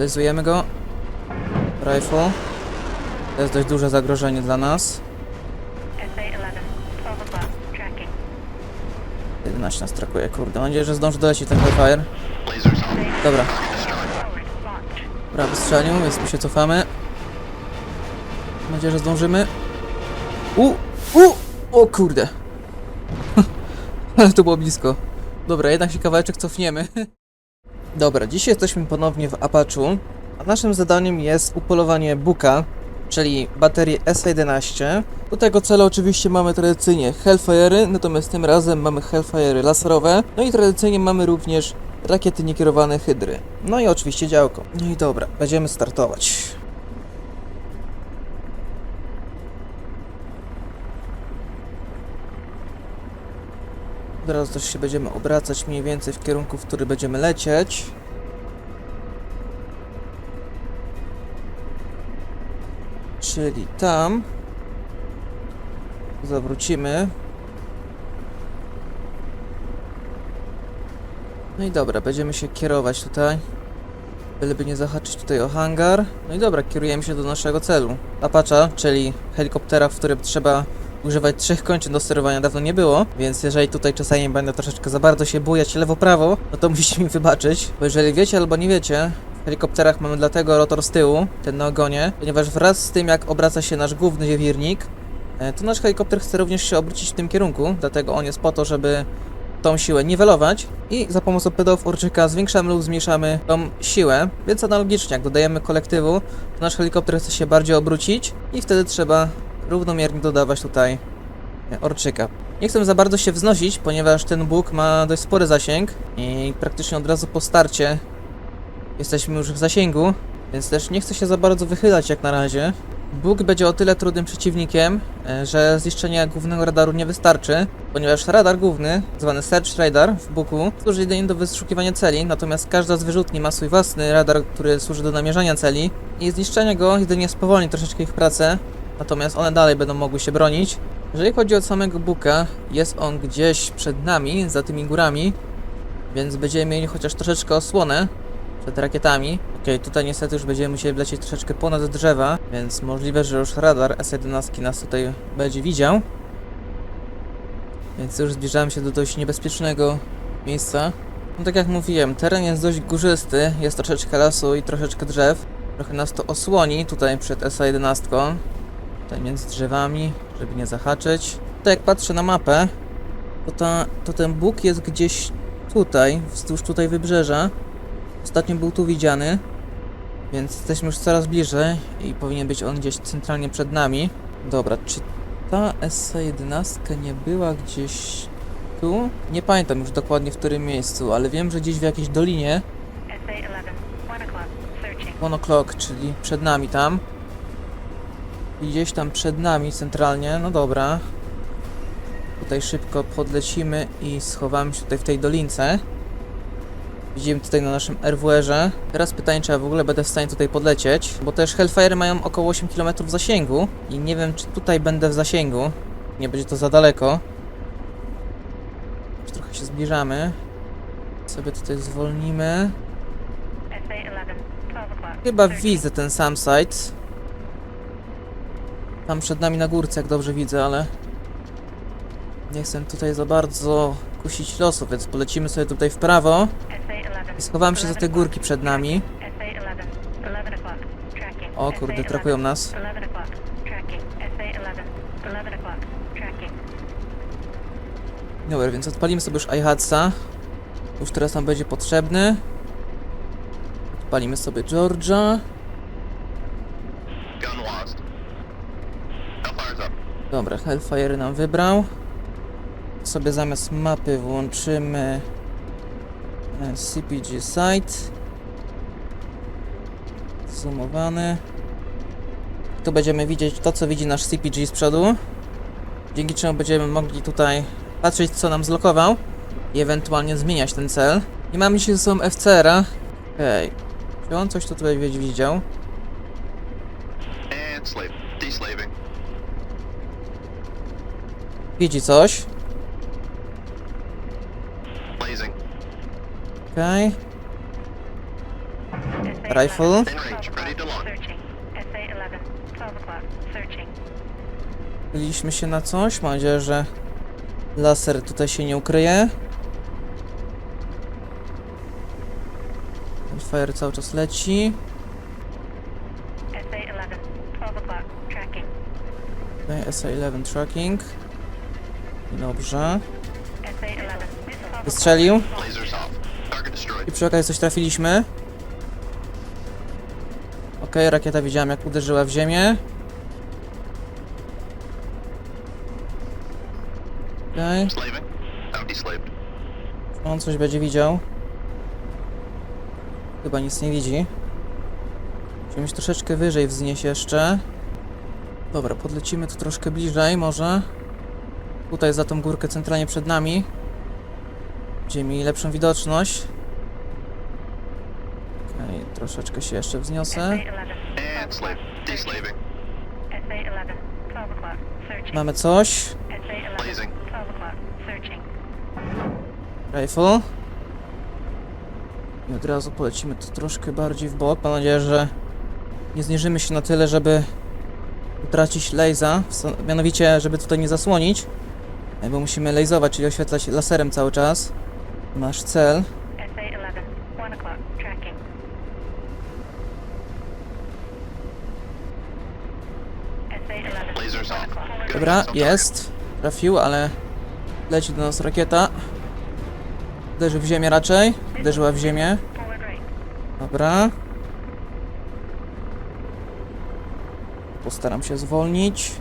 Lezujemy go. Rifle. To jest dość duże zagrożenie dla nas. SA-11, 12 o'clock, tracking. 11 nas trakuje, kurde. Mam nadzieję, że zdąży dolecieć ten Hellfire. Dobra, dobra, wystrzelił, więc my się cofamy. Mam nadzieję, że zdążymy. U, u, o kurde. Ale to było blisko. Dobra, jednak się kawałeczek cofniemy. Dobra, dzisiaj jesteśmy ponownie w Apachu, a naszym zadaniem jest upolowanie buka, czyli baterię S11. Do tego celu oczywiście mamy tradycyjnie Hellfire'y, natomiast tym razem mamy Hellfire'y laserowe, no i tradycyjnie mamy również rakiety niekierowane Hydry. No i oczywiście działko. No i dobra, będziemy startować. Teraz też się będziemy obracać mniej więcej w kierunku, w który będziemy lecieć. Czyli tam. Zawrócimy. No i dobra, będziemy się kierować tutaj. Byleby nie zahaczyć tutaj o hangar. No i dobra, kierujemy się do naszego celu. Apacha, czyli helikoptera, w którym trzeba używać trzech kończyn do sterowania dawno nie było, więc jeżeli tutaj czasami będę troszeczkę za bardzo się bujać lewo-prawo, no to musicie mi wybaczyć, bo jeżeli wiecie albo nie wiecie, w helikopterach mamy dlatego rotor z tyłu, ten na ogonie, ponieważ wraz z tym jak obraca się nasz główny wirnik, e, to nasz helikopter chce również się obrócić w tym kierunku, dlatego on jest po to, żeby tą siłę niwelować i za pomocą pedałów orczyka zwiększamy lub zmniejszamy tą siłę, więc analogicznie jak dodajemy kolektywu, to nasz helikopter chce się bardziej obrócić i wtedy trzeba równomiernie dodawać tutaj e, orczyka. Nie chcę za bardzo się wznosić, ponieważ ten Bóg ma dość spory zasięg i praktycznie od razu po starcie jesteśmy już w zasięgu, więc też nie chcę się za bardzo wychylać jak na razie. Bóg będzie o tyle trudnym przeciwnikiem, e, że zniszczenie głównego radaru nie wystarczy, ponieważ radar główny, zwany Search Radar w Buku, służy jedynie do wyszukiwania celi, natomiast każda z wyrzutni ma swój własny radar, który służy do namierzania celi i zniszczenie go jedynie spowolni troszeczkę ich pracę, natomiast one dalej będą mogły się bronić. Jeżeli chodzi o samego Buka, jest on gdzieś przed nami, za tymi górami, więc będziemy mieli chociaż troszeczkę osłonę przed rakietami. Okej, tutaj niestety już będziemy musieli lecieć troszeczkę ponad drzewa, więc możliwe, że już radar S11 nas tutaj będzie widział. Więc już zbliżamy się do dość niebezpiecznego miejsca. No tak jak mówiłem, teren jest dość górzysty, jest troszeczkę lasu i troszeczkę drzew. Trochę nas to osłoni tutaj przed SA11. Tutaj między drzewami, żeby nie zahaczyć. Tutaj jak patrzę na mapę, to, ta, to ten Bóg jest gdzieś tutaj, wzdłuż tutaj wybrzeża. Ostatnio był tu widziany, więc jesteśmy już coraz bliżej i powinien być on gdzieś centralnie przed nami. Dobra, czy ta SA-11 nie była gdzieś tu? Nie pamiętam już dokładnie w którym miejscu, ale wiem, że gdzieś w jakiejś dolinie, SA-11, 1 o'clock, searching. one o'clock, czyli przed nami tam. Gdzieś tam przed nami centralnie, no dobra. Tutaj szybko podlecimy i schowamy się tutaj w tej dolince. Widzimy tutaj na naszym RWR-ze. Teraz pytanie, czy ja w ogóle będę w stanie tutaj podlecieć, bo też Hellfire mają około 8 km zasięgu i nie wiem, czy tutaj będę w zasięgu. Nie będzie to za daleko. Już trochę się zbliżamy. Sobie tutaj zwolnimy. SA-11, 12 o'clock. Chyba widzę ten sam site. Tam przed nami na górce, jak dobrze widzę, ale nie chcę tutaj za bardzo kusić losu, więc polecimy sobie tutaj w prawo SA-11, i schowamy się za te górki przed nami. SA-11, 11 o'clock, tracking. O kurde, SA-11, trakują nas. 11 o'clock, tracking. SA-11, 11 o'clock, tracking. Dobra, więc odpalimy sobie już iHatsa. Już teraz nam będzie potrzebny. Odpalimy sobie Georgia. Dobra, Hellfire nam wybrał. Sobie zamiast mapy włączymy e, CPG site. Zoomowany. Tu będziemy widzieć to, co widzi nasz CPG z przodu. Dzięki czemu będziemy mogli tutaj patrzeć, co nam zlokował i ewentualnie zmieniać ten cel. I mamy dzisiaj ze sobą FCR-a. Okej. Czy on coś tu tutaj widział? And slave. Widzi coś. Blazing. Okej. SA-11, Rifle. In range, ready to launch. Searching. SA-11, 12 o'clock. Searching. Byliśmy się na coś. Mam nadzieję, że laser tutaj się nie ukryje. Fire cały czas leci. SA-11, 12 o'clock. Tracking. Tutaj SA-11 tracking. Dobrze. SA-11, 12 o'clock. Wystrzelił. I przy okazji coś trafiliśmy. Okej, rakieta widziałem jak uderzyła w ziemię. Okej, deslaved. on coś będzie widział. Chyba nic nie widzi. Musimy się troszeczkę wyżej wznieść jeszcze. Dobra, podlecimy tu troszkę bliżej może. Tutaj za tą górkę centralnie przed nami. Będzie mi lepszą widoczność. Okej, troszeczkę się jeszcze wzniosę. SA-11, And slave. Deslaving. SA-11, 12 o'clock. Searching. Mamy coś. SA-11, Blazing. 12 o'clock. Searching. Rifle. I od razu polecimy tu troszkę bardziej w bok. Mam nadzieję, że nie zniżymy się na tyle, żeby utracić laser. Mianowicie, żeby tutaj nie zasłonić. E, Bo musimy laserować, czyli oświetlać laserem cały czas. Nasz cel. SA-11, 1 o'clock. Tracking. SA-11, Lasers 1 off. o'clock. Good Dobra, jest. Trafił, ale leci do nas rakieta. Uderzy w ziemię raczej. Uderzyła w ziemię. Dobra. Postaram się zwolnić.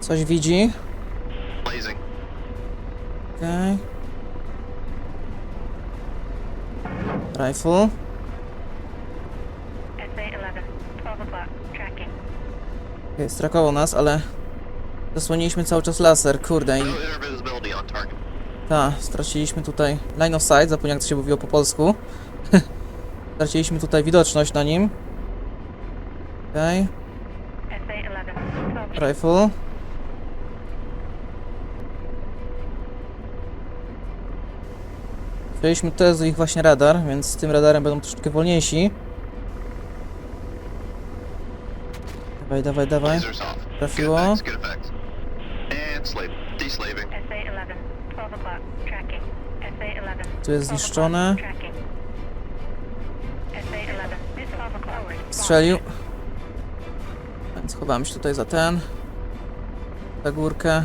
Coś widzi. Blazing. Okej. Rifle. SA-11, 12 o'clock. Tracking. Okay, strakował nas, ale zasłoniliśmy cały czas laser, kurde i No ta, straciliśmy tutaj line of sight, zapomniałem jak to się mówiło po polsku. straciliśmy tutaj widoczność na nim. Okej, SA-11, 12 rifle. Wzięliśmy też ich właśnie radar, więc z tym radarem będą troszeczkę wolniejsi. Dawaj, dawaj, dawaj. Trafiło. effects. Good effects. And slave. Deslaving. SA-11, 12 o'clock. Tracking. SA-11, Tu jest 12 zniszczone. o'clock. Tracking. SA-11, 12 o'clock. Strzelił. Chowamy się tutaj za ten. Za górkę.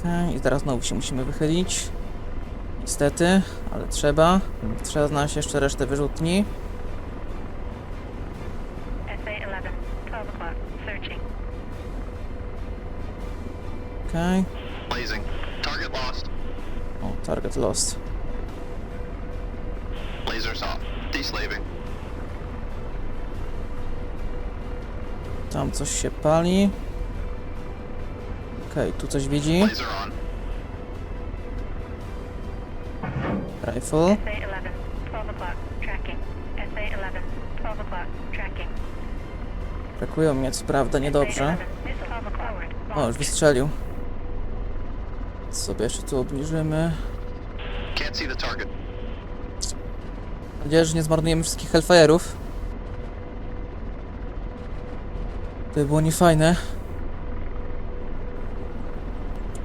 Okej, i teraz znowu się musimy wychylić. Niestety, ale trzeba. Trzeba znaleźć jeszcze resztę wyrzutni. SA-11, 12 o'clock. Searching. Okej. Blazing. Target lost. O, target lost. Lasers off. Deslaving. Tam coś się pali. Okej, tu coś widzi. Rifle. SA-11, 12 o'clock. Tracking. SA-11, 12 o'clock. Tracking. Brakują mnie, co prawda, niedobrze. SA-11, 12 o'clock. O, już wystrzelił. Sobie jeszcze tu obniżymy. Mam nadzieję, że nie zmarnujemy wszystkich Hellfire'ów. To by było niefajne.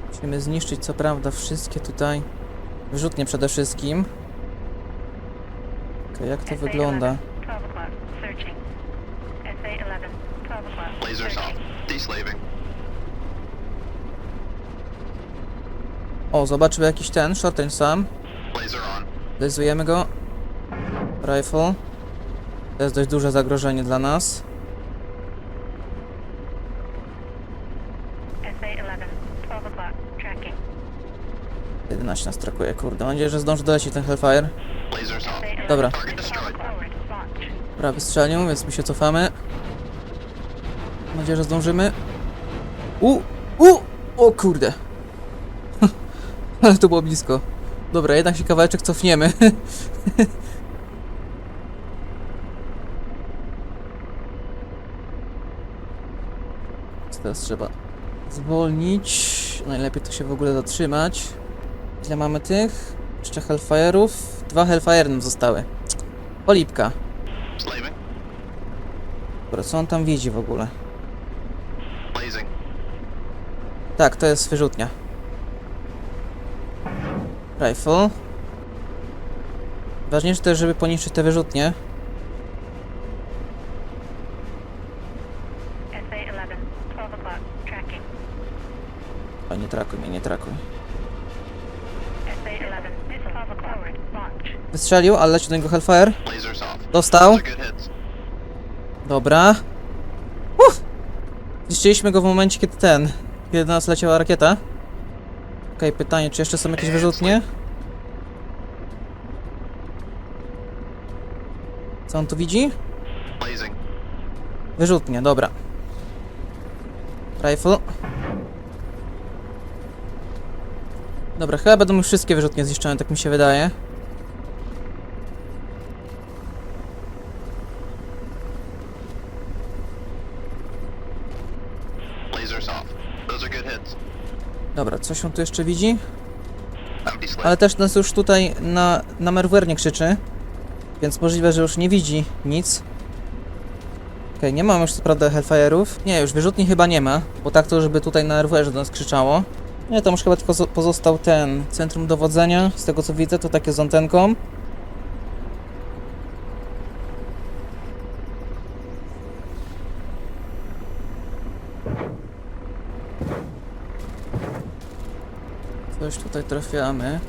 Musimy zniszczyć co prawda wszystkie tutaj wyrzutnie przede wszystkim. Okej, jak to wygląda? 12 o'clock. Searching. SA-11, 12 o'clock. Lasers off. Searching. Deslaving. O, zobaczył jakiś ten, shorten sam. Laser on. Lezujemy go. Rifle. To jest dość duże zagrożenie dla nas. 11 nas trakuje, kurde. Mam nadzieję, że zdąży dolecieć ten Hellfire. Lasers off. SA-11, Dobra. Prawy strzelił, więc my się cofamy. Mam nadzieję, że zdążymy. U! U! O kurde! Ale to było blisko. Dobra, jednak się kawałeczek cofniemy. teraz trzeba zwolnić. Najlepiej to się w ogóle zatrzymać. Ile mamy tych? Jeszcze Hellfire'ów? Dwa Hellfire nam zostały. Polipka. Slaving. Dobra, co on tam widzi w ogóle? Blazing. Tak, to jest wyrzutnia. Rifle. Ważniejsze też, żeby poniszczyć te wyrzutnie. SA-11, 12 o'clock, tracking. O, nie trakuj mnie, nie trakuj. Wystrzelił, ale leci do niego Hellfire. Dostał. Dobra. Uff! Zniszczyliśmy go w momencie, kiedy ten... Kiedy do nas leciała rakieta. Okej, pytanie, czy jeszcze są jakieś wyrzutnie? Co on tu widzi? Wyrzutnie, dobra. Rifle. Dobra, chyba będą już wszystkie wyrzutnie zniszczone, tak mi się wydaje. Coś on tu jeszcze widzi? Ale też nas już tutaj na, na Merware nie krzyczy. Więc możliwe, że już nie widzi nic. Okej, nie mam już co prawda Hellfire'ów. Nie, już wyrzutni chyba nie ma, bo tak to, żeby tutaj na Merware do nas krzyczało. Nie, tam już chyba tylko zo- pozostał ten centrum dowodzenia. Z tego co widzę, to takie z antenką. Tutaj trafiamy.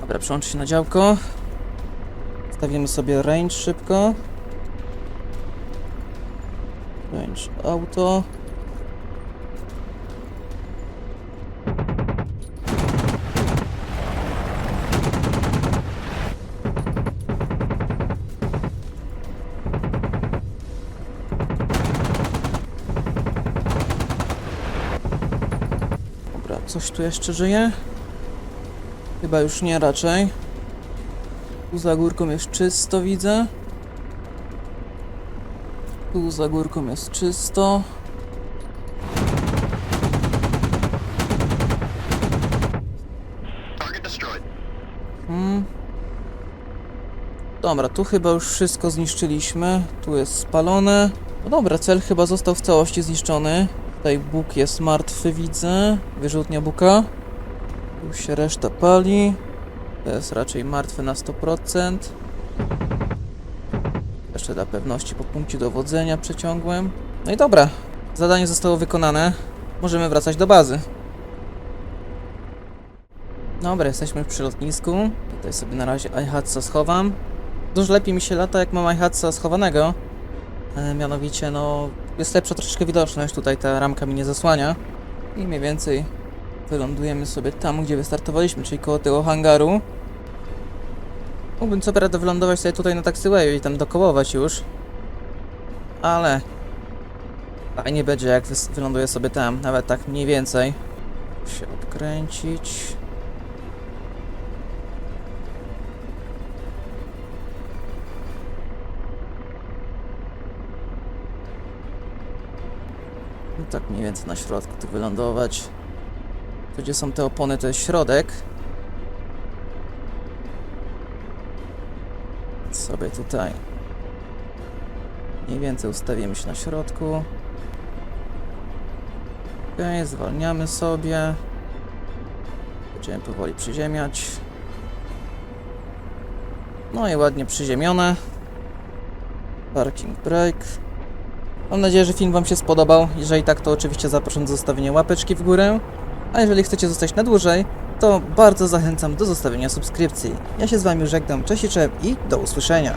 Dobra, przełączę się na działko. Stawimy sobie range szybko. Range auto. Coś tu jeszcze żyje? Chyba już nie raczej. Tu za górką jest czysto, widzę. Tu za górką jest czysto. Hmm. Dobra, tu chyba już wszystko zniszczyliśmy. Tu jest spalone. No dobra, cel chyba został w całości zniszczony. Tutaj Bóg jest martwy, widzę. Wyrzutnia Buka. Tu się reszta pali. To jest raczej martwy na 100%. Jeszcze dla pewności po punkcie dowodzenia przeciągłem. No i dobra, zadanie zostało wykonane. Możemy wracać do bazy. Dobra, jesteśmy przy lotnisku. Tutaj sobie na razie iHatsa schowam. Dużo lepiej mi się lata, jak mam iHatsa schowanego. E, mianowicie, no, jest lepsza troszeczkę widoczność. Tutaj ta ramka mi nie zasłania. I mniej więcej wylądujemy sobie tam, gdzie wystartowaliśmy, czyli koło tego hangaru. Mógłbym co prawda wylądować sobie tutaj na taxiwayu i tam dokołować już. Ale... Fajnie będzie, jak wyląduję sobie tam, nawet tak mniej więcej. Się odkręcić. Tak mniej więcej na środku tu wylądować. Gdzie są te opony to jest środek. Sobie tutaj mniej więcej ustawimy się na środku. Ok, zwalniamy sobie. Będziemy powoli przyziemiać. No i ładnie przyziemione. Parking brake. Mam nadzieję, że film Wam się spodobał. Jeżeli tak, to oczywiście zapraszam do zostawienia łapeczki w górę. A jeżeli chcecie zostać na dłużej, to bardzo zachęcam do zostawienia subskrypcji. Ja się z Wami żegnam, cześć i i do usłyszenia.